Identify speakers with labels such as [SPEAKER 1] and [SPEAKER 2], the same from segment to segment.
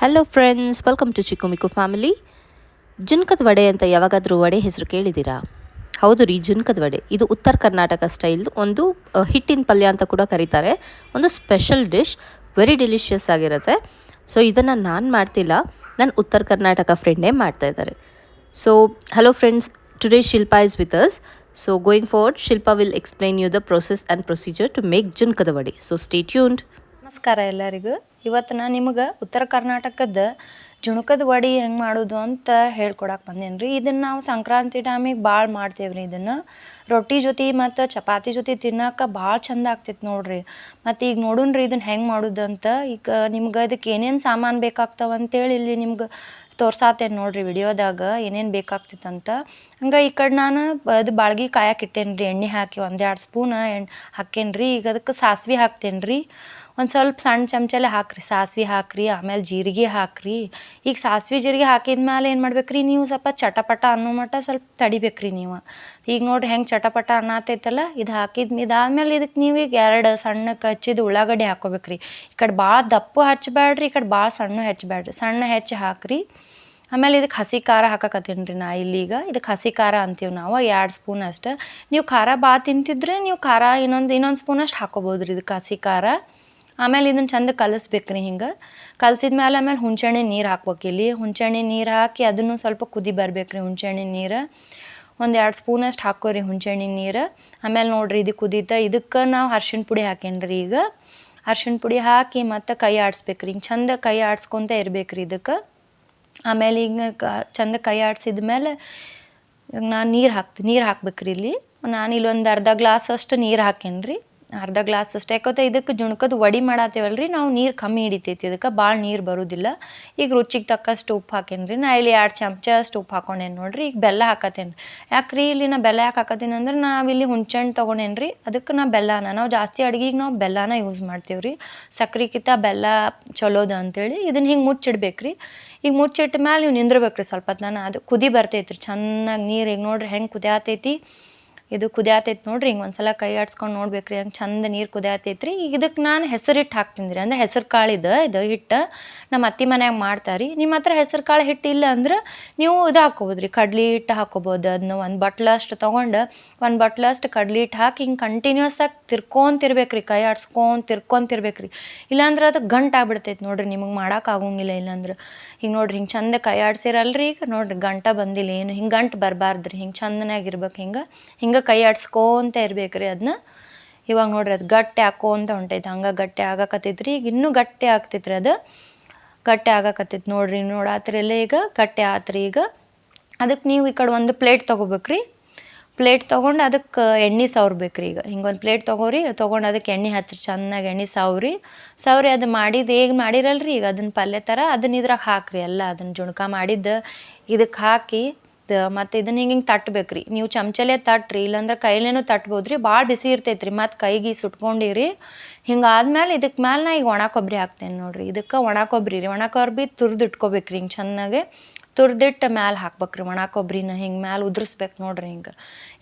[SPEAKER 1] Hello friends welcome to Chikku Mikku family ಜುನ್ಕದ vada ಅಂತ ಯಾವಾಗಾದರೂ ವಡೆ ಹೆಸರು ಕೇಳಿದ್ದೀರಾ ಹೌದು ರೀ ಜುನ್ಕದ ವಡೆ ಇದು ಉತ್ತರ ಕರ್ನಾಟಕ ಸ್ಟೈಲ್ ಒಂದು ಹಿಟ್ಟಿನ ಪಲ್ಯ ಅಂತ ಕೂಡ ಕರೀತಾರೆ ಒಂದು ಸ್ಪೆಷಲ್ ಡಿಶ್ ವೆರಿ ಡೆಲಿಷಿಯಸ್ ಆಗಿರುತ್ತೆ ಸೊ ಇದನ್ನು ನಾನು ಮಾಡ್ತಿಲ್ಲ ನನ್ನ ಉತ್ತರ ಕರ್ನಾಟಕ ಫ್ರೆಂಡೇ ಮಾಡ್ತಾ ಇದ್ದಾರೆ so hello friends today Shilpa is with us so going forward Shilpa will explain you the process and procedure to make ಜುನ್ಕದ vada so stay tuned
[SPEAKER 2] ನಮಸ್ಕಾರ ಎಲ್ಲರಿಗೂ ಇವತ್ತು ನಾನು ನಿಮಗೆ ಉತ್ತರ ಕರ್ನಾಟಕದ ಜುಣಕದ ವಡಿ ಹೆಂಗೆ ಮಾಡೋದು ಅಂತ ಹೇಳ್ಕೊಡಕ್ಕೆ ಬಂದೇನಿ ರೀ. ಇದನ್ನು ನಾವು ಸಂಕ್ರಾಂತಿ ಟೈಮಿಗೆ ಭಾಳ ಮಾಡ್ತೇವೆ ರೀ ಇದನ್ನು. ರೊಟ್ಟಿ ಜೊತೆ ಮತ್ತು ಚಪಾತಿ ಜೊತೆ ತಿನ್ನಕ್ಕೆ ಭಾಳ ಚಂದ ಆಗ್ತೈತೆ ನೋಡ್ರಿ. ಮತ್ತು ಈಗ ನೋಡೋಣ ರೀ ಇದನ್ನು ಹೆಂಗೆ ಮಾಡೋದು ಅಂತ. ಈಗ ನಿಮ್ಗೆ ಅದಕ್ಕೆ ಏನೇನು ಸಾಮಾನು ಬೇಕಾಗ್ತಾವ ಅಂತೇಳಿ ಇಲ್ಲಿ ನಿಮ್ಗೆ ತೋರ್ಸಾತೇನೆ ನೋಡ್ರಿ ವಿಡಿಯೋದಾಗ ಏನೇನು ಬೇಕಾಗ್ತಿತ್ತಂತ ಹಂಗೆ ಈ ಕಡೆ ನಾನು ಅದು ಬಾಳ್ಗಿ ಕಾಯಕ್ಕೆ ರೀ. ಎಣ್ಣೆ ಹಾಕಿ ಒಂದೆರಡು ಸ್ಪೂನ್ ಎಣ್ಣೆ ಹಾಕೇನಿ ಈಗ ಅದಕ್ಕೆ ಸಾಸ್ವೆ ಹಾಕ್ತೇನೆ ರೀ. ಒಂದು ಸ್ವಲ್ಪ ಸಣ್ಣ ಚಮಚಲೆ ಹಾಕ್ರಿ. ಸಾಸ್ವೆ ಹಾಕ್ರಿ, ಆಮೇಲೆ ಜೀರಿಗೆ ಹಾಕ್ರಿ. ಈಗ ಸಾಸ್ವೆ ಜೀರಿಗೆ ಹಾಕಿದ ಮೇಲೆ ಏನು ಮಾಡ್ಬೇಕ್ರಿ ನೀವು ಸ್ವಲ್ಪ ಚಟಪಟ ಅನ್ನೋ ಮಟ್ಟ ಸ್ವಲ್ಪ ತಡಿಬೇಕ್ರಿ ನೀವು. ಈಗ ನೋಡ್ರಿ ಹೆಂಗೆ ಚಟಪಟ ಅನ್ನತೈತಲ್ಲ, ಇದು ಹಾಕಿದ ಇದಾದ್ಮೇಲೆ ಇದಕ್ಕೆ ನೀವು ಈಗ ಎರಡು ಸಣ್ಣಕ್ಕೆ ಹಚ್ಚಿದ ಉಳ್ಳಾಗಡ್ಡಿ ಹಾಕೋಬೇಕ್ರಿ. ಈ ಕಡೆ ಭಾಳ ದಪ್ಪು ಹಚ್ಚಬೇಡ್ರಿ ಈ ಕಡೆ ಭಾಳ ಸಣ್ಣ ಹೆಚ್ಚಬೇಡ್ರಿ ಸಣ್ಣ ಹೆಚ್ಚಿ ಹಾಕ್ರಿ. ಆಮೇಲೆ ಇದಕ್ಕೆ ಹಸಿ ಖಾರ ಹಾಕಕತ್ತೀನಿ ರೀ ನಾ ಇಲ್ಲೀಗ ಇದಕ್ಕೆ ಹಸಿ ಖಾರ ಅಂತೀವಿ ನಾವು, ಎರಡು ಸ್ಪೂನ್ ಅಷ್ಟು. ನೀವು ಖಾರ ಭಾಳ ತಿಂತಿದ್ರೆ ನೀವು ಖಾರ ಇನ್ನೊಂದು ಇನ್ನೊಂದು ಸ್ಪೂನ್ ಅಷ್ಟು ಹಾಕೋಬೋದು ರೀ ಇದಕ್ಕೆ ಹಸಿ ಖಾರ. ಆಮೇಲೆ ಇದನ್ನ ಚಂದ ಕಲಿಸ್ಬೇಕು ರೀ ಹಿಂಗೆ ಕಲಸಿದ್ಮೇಲೆ ಆಮೇಲೆ ಹುಂಚೆಹಣ್ಣೆ ನೀರು ಹಾಕ್ಬೇಕು ಇಲ್ಲಿ. ಹುಂಚೆಹಣ್ಣೆ ನೀರು ಹಾಕಿ ಅದನ್ನು ಸ್ವಲ್ಪ ಕುದಿ ಬರ್ಬೇಕು ರೀ ಹುಂಚೆಹಣ್ಣೆ ನೀರು. ಒಂದು ಎರಡು ಸ್ಪೂನಷ್ಟು ಹಾಕೋರಿ ಹುಂಚೆಹಣ್ಣೆ ನೀರು. ಆಮೇಲೆ ನೋಡ್ರಿ ಇದು ಕುದೀತ, ಇದಕ್ಕೆ ನಾವು ಅರ್ಶಿಣ ಪುಡಿ ಹಾಕೇನ್ರಿ ರೀ ಈಗ. ಅರ್ಶಿಣ ಪುಡಿ ಹಾಕಿ ಮತ್ತು ಕೈ ಆಡಿಸ್ಬೇಕು ರೀ ಚಂದ ಕೈ ಆಡ್ಸ್ಕೊತ ಇರ್ಬೇಕು ರೀ ಇದಕ್ಕೆ. ಆಮೇಲೆ ಈಗ ಚಂದ ಕೈ ಆಡಿಸಿದ ಮೇಲೆ ಈಗ ನಾನು ನೀರು ಹಾಕ್ತೀನಿ ನೀರು ಹಾಕ್ಬೇಕ್ರಿ ಇಲ್ಲಿ. ನಾನು ಇಲ್ಲೊಂದು ಅರ್ಧ ಗ್ಲಾಸ್ ಅಷ್ಟು ನೀರು ಹಾಕೇನಿ ರೀ ಅರ್ಧ ಗ್ಲಾಸ್ ಅಷ್ಟೇ. ಯಾಕಂದ್ರೆ ಇದಕ್ಕೆ ಜುಣ್ಕದ ವಡಿ ಮಾಡತ್ತೇವಲ್ಲ ರೀ ನಾವು ನೀರು ಕಮ್ಮಿ ಹಿಡಿತೈತಿ. ಇದಕ್ಕೆ ಭಾಳ ನೀರು ಬರೋದಿಲ್ಲ. ಈಗ ರುಚಿಗೆ ತಕ್ಕಷ್ಟು ಉಪ್ಪು ಹಾಕೇನಿ ನಾ ಇಲ್ಲಿ ಎರಡು ಚಮಚ ಅಷ್ಟು ಉಪ್ಪು ಹಾಕೊಂಡೇನಿ ನೋಡಿರಿ. ಈಗ ಬೆಲ್ಲ ಹಾಕತ್ತೇನೆ ರೀ ಇಲ್ಲಿ ನಾ ಬೆಲ್ಲ ಯಾಕೆ ಹಾಕತ್ತೀನಿ ಅಂದ್ರೆ ನಾವಿಲ್ಲಿ ಹುಣ್ಚಣ್ಣು ತೊಗೊಂಡೇನಿ ರೀ ಅದಕ್ಕೆ ನಾ ಬೆಲ್ಲನ. ನಾವು ಜಾಸ್ತಿ ಅಡುಗೆಗೆ ನಾವು ಬೆಲ್ಲನ ಯೂಸ್ ಮಾಡ್ತೀವಿ ರೀ ಸಕ್ರೆಕಿಂತ ಬೆಲ್ಲ ಚಲೋದ ಅಂತೇಳಿ ಇದನ್ನ ಹಿಂಗೆ ಮುಚ್ಚಿಡ್ಬೇಕು ರೀ ಈಗ ಮುಚ್ಚಿಟ್ಟ ಮೇಲೆ ನೀವು ನಿಂದಿರ್ಬೇಕು ರೀ ಸ್ವಲ್ಪ ನಾನು ಅದು ಕುದಿ ಬರ್ತೈತೆ ರೀ ಚೆನ್ನಾಗಿ ನೀರು ಈಗ ನೋಡ್ರಿ ಹೆಂಗೆ ಕುದಿಯಾತೈತಿ. ಇದು ಕುದಿಯಾತೈತೆ ನೋಡ್ರಿ, ಹಿಂಗೆ ಒಂದ್ಸಲ ಕೈ ಆಡ್ಸ್ಕೊಂಡು ನೋಡ್ಬೇಕ್ರಿ, ಹಂಗೆ ಚಂದ ನೀರು ಕುದಿಯಾತೈತಿ ರೀ ಈಗ ಇದಕ್ಕೆ ನಾನು ಹೆಸರು ಹಿಟ್ಟು ಹಾಕ್ತೀನಿ ರೀ ಅಂದ್ರೆ ಹೆಸರು ಕಾಳು ಇದು ಹಿಟ್ಟು ನಮ್ಮ ಅತ್ತಿ ಮನ್ಯಾಗ ಮಾಡ್ತಾರೆ. ನಿಮ್ಮ ಹತ್ರ ಹೆಸರು ಕಾಳು ಹಿಟ್ಟು ಇಲ್ಲ ಅಂದ್ರೆ ನೀವು ಇದು ಹಾಕ್ಕೋಬೋದು ರೀ ಕಡ್ಲಿ ಹಿಟ್ಟು ಹಾಕೋಬೋದು ಅದನ್ನ ಒಂದು ಬಟ್ಲಷ್ಟು ತೊಗೊಂಡು ಒಂದು ಬಟ್ಲಷ್ಟು ಕಡ್ಲಿ ಹಿಟ್ಟು ಹಾಕಿ ಹಿಂಗೆ ಕಂಟಿನ್ಯೂಸ್ ಆಗಿ ತಿರ್ಕೊಂತಿರ್ಬೇಕು ರೀ ಕೈ ಆಡ್ಸ್ಕೊಂಡು ತಿರ್ಕೊಂತಿರ್ಬೇಕು ರೀ ಇಲ್ಲಾಂದ್ರೆ ಅದು ಗಂಟು ಆಗ್ಬಿಡ್ತೈತೆ ನೋಡ್ರಿ, ನಿಮಗೆ ಮಾಡೋಕೆ ಆಗೋಂಗಿಲ್ಲ, ಇಲ್ಲಾಂದ್ರೆ. ಹಿಂಗೆ ನೋಡ್ರಿ, ಹಿಂಗೆ ಚಂದ ಕೈ ಆಡ್ಸಿರಲ್ರಿ ಈಗ, ನೋಡ್ರಿ ಗಂಟ ಬಂದಿಲ್ಲ, ಏನು ಹಿಂಗೆ ಗಂಟು ಬರಬಾರ್ದು ರೀ ಹಿಂಗೆ ಚಂದನಾಗಿರ್ಬೇಕು ಹಿಂಗೆ ಹಿಂಗೆ ಹಿಂಗೆ ಕೈ ಆಡ್ಸ್ಕೊಂತ ರೀ ಅದನ್ನ ಇವಾಗ ನೋಡ್ರಿ ಅದು ಗಟ್ಟಿ ಹಾಕೋಂತ ಹೊಂಟೈತೆ, ಹಂಗೆ ಗಟ್ಟಿ ಆಗಕತ್ತೈತೆ ರೀ ಈಗ ಇನ್ನೂ ಗಟ್ಟಿ ಆಗ್ತೈತೆ ರೀ ಅದು. ಗಟ್ಟಿ ಆಗಕತ್ತೈತೆ ನೋಡ್ರಿ ನೋಡಾತ್ರಿಲ್ಲ ಈಗ ಗಟ್ಟಿ ಆತ್ರಿ ಈಗ. ಅದಕ್ಕೆ ನೀವು ಈ ಕಡೆ ಒಂದು ಪ್ಲೇಟ್ ತೊಗೋಬೇಕ್ರಿ. ಪ್ಲೇಟ್ ತೊಗೊಂಡು ಅದಕ್ಕೆ ಎಣ್ಣೆ ಸವ್ರಬೇಕ್ರಿ ಈಗ. ಹಿಂಗೊಂದು ಪ್ಲೇಟ್ ತೊಗೋರಿ, ತೊಗೊಂಡು ಅದಕ್ಕೆ ಎಣ್ಣೆ ಹಚ್ಚಿರಿ ಚೆನ್ನಾಗಿ ಎಣ್ಣೆ ಸವ್ರಿ. ಸವ್ರಿ, ಅದು ಮಾಡಿದ್ದು ಹೇಗೆ ಮಾಡಿರಲ್ರಿ ಈಗ? ಅದನ್ನ ಪಲ್ಯ ಥರ ಅದನ್ನ ಇದ್ರಾಗ ಹಾಕ್ರಿ ಎಲ್ಲ ಅದನ್ನ ಜುಣ್ಕ ಮಾಡಿದ್ದು ಇದಕ್ಕೆ ಹಾಕಿ. ಮತ್ತು ಇದನ್ನ ಹಿಂಗೆ ಹಿಂಗೆ ತಟ್ಟಬೇಕ್ರಿ ನೀವು ಚಮಚಲೆ ತಟ್ಟ್ರಿ ಇಲ್ಲಾಂದ್ರೆ ಕೈಲೇನೂ ತಟ್ಬೋದ್ರಿ. ಭಾಳ ಬಿಸಿ ಇರ್ತೈತ್ರಿ. ಮತ್ತು ಕೈಗೆ ಸುಟ್ಕೊಂಡಿರಿ ಹಿಂಗೆ ಆದ್ಮೇಲೆ ಇದಕ್ಕೆ ಮೇಲೆ ನಾ ಈಗ ಒಣ ಕೊಬ್ಬರಿ ಹಾಕ್ತೇನೆ ನೋಡ್ರಿ. ಇದಕ್ಕೆ ಒಣ ಕೊಬ್ಬರಿ ರೀ. ಒಣ ಕೊಬ್ಬರಿ ತುರ್ದು ಇಟ್ಕೋಬೇಕ್ರಿ ಹಿಂಗೆ ಚೆನ್ನಾಗೆ. ತುರ್ದಿಟ್ಟು ಮ್ಯಾಲೆ ಹಾಕ್ಬೇಕ್ರಿ ಒಣ ಕೊಬ್ಬರಿನ ಹಿಂಗೆ ಮ್ಯಾಲೆ ಉದುರಿಸ್ಬೇಕು ನೋಡ್ರಿ ಹಿಂಗೆ.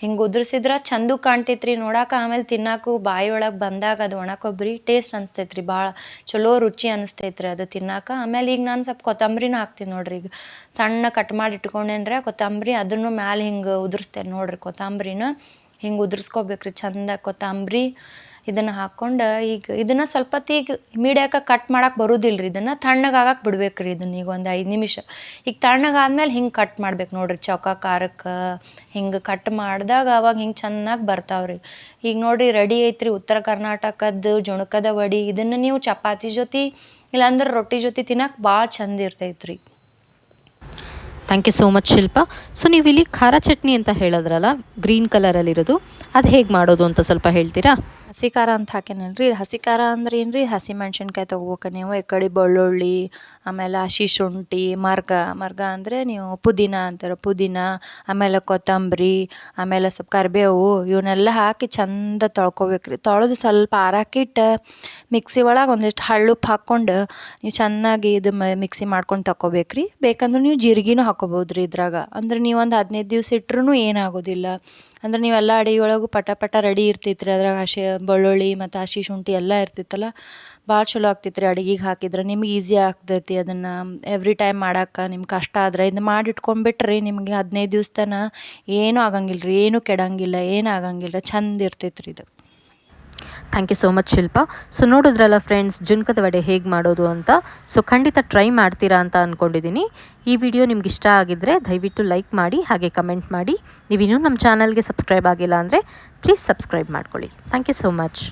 [SPEAKER 2] ಹಿಂಗೆ ಉದುರಿಸಿದ್ರೆ ಚಂದ ಕಾಣ್ತೈತ್ರಿ ನೋಡಾಕ. ಆಮೇಲೆ ತಿನ್ನಾಕು ಬಾಯಿ ಒಳಗೆ ಬಂದಾಗ ಅದು ಒಣ ಕೊಬ್ಬರಿ ಟೇಸ್ಟ್ ಅನಿಸ್ತೈತ್ರಿ. ಭಾಳ ಚಲೋ ರುಚಿ ಅನಿಸ್ತೈತ್ರಿ ಅದು ತಿನ್ನಾಕ. ಆಮೇಲೆ ಈಗ ನಾನು ಸ್ವಲ್ಪ ಕೊತ್ತಂಬರಿನೂ ಹಾಕ್ತೀನಿ ನೋಡ್ರಿ ಈಗ. ಸಣ್ಣ ಕಟ್ ಮಾಡಿ ಇಟ್ಕೊಂಡೇನ್ರೆ ಕೊತ್ತಂಬರಿ. ಅದನ್ನು ಮ್ಯಾಲೆ ಹಿಂಗೆ ಉದುರಿಸ್ತೇನೆ ನೋಡ್ರಿ ಕೊತ್ತಂಬರಿನ. ಹಿಂಗೆ ಉದುರಿಸ್ಕೋಬೇಕ್ರಿ ಚಂದ ಕೊತ್ತಂಬರಿ. ಇದನ್ನು ಹಾಕ್ಕೊಂಡು ಈಗ ಇದನ್ನು ಸ್ವಲ್ಪ ಮೀಡಿಯಾಕ ಕಟ್ ಮಾಡಕ್ಕೆ ಬರೋದಿಲ್ಲ ರೀ ಇದನ್ನು ತಣ್ಣಗಾಗಕ್ಕೆ ಬಿಡ್ಬೇಕು ರೀ ಇದನ್ನ ಈಗ ಒಂದು ಐದು ನಿಮಿಷ. ಈಗ ತಣ್ಣಗಾದ್ಮೇಲೆ ಹಿಂಗೆ ಕಟ್ ಮಾಡ್ಬೇಕು ನೋಡ್ರಿ. ಚೌಕ ಖಾರಕ್ಕೆ ಹಿಂಗೆ ಕಟ್ ಮಾಡಿದಾಗ ಅವಾಗ ಹಿಂಗೆ ಚೆನ್ನಾಗಿ ಬರ್ತಾವ್ರಿ. ಈಗ ನೋಡಿರಿ ರೆಡಿ ಐತ್ರಿ ಉತ್ತರ ಕರ್ನಾಟಕದ್ದು ಜುಣಕದ ವಡಿ. ಇದನ್ನು ನೀವು ಚಪಾತಿ ಜೊತೆ ಇಲ್ಲಾಂದ್ರೆ ರೊಟ್ಟಿ ಜೊತೆ ತಿನ್ನಕ್ಕೆ ಭಾಳ ಚಂದ ಇರ್ತೈತೆ
[SPEAKER 1] thank you so much Shilpa. So ನೀವು ಇಲ್ಲಿ ಖಾರ ಚಟ್ನಿ ಅಂತ ಹೇಳಿದ್ರಲ್ಲ ಗ್ರೀನ್ ಕಲರಲ್ಲಿರೋದು ಅದು ಹೇಗೆ ಮಾಡೋದು ಅಂತ ಸ್ವಲ್ಪ ಹೇಳ್ತೀರಾ?
[SPEAKER 2] ಹಸಿ ಖಾರ ಅಂತ ಹಾಕೇನಲ್ರಿ ಹಸಿ ಖಾರ ಅಂದ್ರೆ ಏನು ರೀ ಹಸಿ ಮೆಣ್ಸಿನ್ಕಾಯಿ ತೊಗೋಬೇಕು ನೀವು, ಈ ಕಡೆ ಬೆಳ್ಳುಳ್ಳಿ, ಆಮೇಲೆ ಹಸಿ ಶುಂಠಿ, ಮರ್ಗ ಮರ್ಗ ಅಂದರೆ ನೀವು ಪುದೀನ ಅಂತಾರೆ, ಪುದೀನ, ಆಮೇಲೆ ಕೊತ್ತಂಬರಿ, ಆಮೇಲೆ ಸ್ವಲ್ಪ ಕರಿಬೇವು, ಇವನ್ನೆಲ್ಲ ಹಾಕಿ ಚಂದ ತೊಳ್ಕೊಬೇಕ್ರಿ. ತೊಳೆದು ಸ್ವಲ್ಪ ಆರಾಕಿಟ್ಟು ಮಿಕ್ಸಿ ಒಳಗೆ ಒಂದಿಷ್ಟು ಹಳ್ಳುಪ್ಪು ಹಾಕ್ಕೊಂಡು ನೀವು ಚೆನ್ನಾಗಿ ಇದು ಮಿಕ್ಸಿ ಮಾಡ್ಕೊಂಡು ತಗೋಬೇಕ್ರಿ ಬೇಕಂದ್ರೆ ನೀವು ಜೀರಿಗೆನೂ ಹಾಕೋಬೋದು ರೀ ಇದ್ರಾಗ. ಅಂದ್ರೆ ನೀವು ಒಂದು ಹದಿನೈದು ದಿವ್ಸ ಇಟ್ರೂ ಏನಾಗೋದಿಲ್ಲ. ಅಂದ್ರೆ ನೀವೆಲ್ಲ ಅಡಿಗೆ ಒಳಗೂ ಪಟ ಪಟ ರೆಡಿ ಇರ್ತೈತ್ರಿ ರೀ ಅದ್ರಾಗ ಹಸಿ ಬೆಳ್ಳುಳ್ಳಿ ಮತ್ತು ಹಸಿ ಶುಂಠಿ ಎಲ್ಲ ಇರ್ತಿತ್ತಲ್ಲ, ಭಾಳ ಚಲೋ ಆಗ್ತಿತ್ತು ರೀ ಅಡುಗೆಗೆ ಹಾಕಿದ್ರೆ. ನಿಮ್ಗೆ ಈಸಿ ಆಗ್ತೈತಿ ಅದನ್ನು ಎವ್ರಿ ಟೈಮ್ ಮಾಡಕ್ಕೆ ನಿಮ್ಗೆ ಕಷ್ಟ ಆದ್ರೆ ಇದು ಮಾಡಿ ಇಟ್ಕೊಂಡ್ಬಿಟ್ರಿ ನಿಮಗೆ ಹದಿನೈದು ದಿವ್ಸ ತನಕ ಏನೂ ಆಗಂಗಿಲ್ಲ ರೀ ಏನೂ ಕೆಡಂಗಿಲ್ಲ, ಏನೂ ಆಗಂಗಿಲ್ಲ, ಚಂದ ಇರ್ತೈತೆ ರೀ ಇದು.
[SPEAKER 1] Thank you so much Shilpa so ನೋಡಿದ್ರಲ್ಲ ಫ್ರೆಂಡ್ಸ್ ಜುನ್ಕದ ವಡೆ ಹೇಗೆ ಮಾಡೋದು ಅಂತ. ಸೊ ಖಂಡಿತ ಟ್ರೈ ಮಾಡ್ತೀರಾ ಅಂತ ಅಂದ್ಕೊಂಡಿದ್ದೀನಿ ಈ ವಿಡಿಯೋ ನಿಮ್ಗೆ ಇಷ್ಟ ಆಗಿದ್ದರೆ ದಯವಿಟ್ಟು ಲೈಕ್ ಮಾಡಿ, ಹಾಗೆ ಕಮೆಂಟ್ ಮಾಡಿ. ನೀವಿನ್ನೂ ನಮ್ಮ ಚಾನಲ್ಗೆ ಸಬ್ಸ್ಕ್ರೈಬ್ ಆಗಿಲ್ಲ ಅಂದರೆ ಪ್ಲೀಸ್ ಸಬ್ಸ್ಕ್ರೈಬ್ ಮಾಡ್ಕೊಳ್ಳಿ. Thank you so much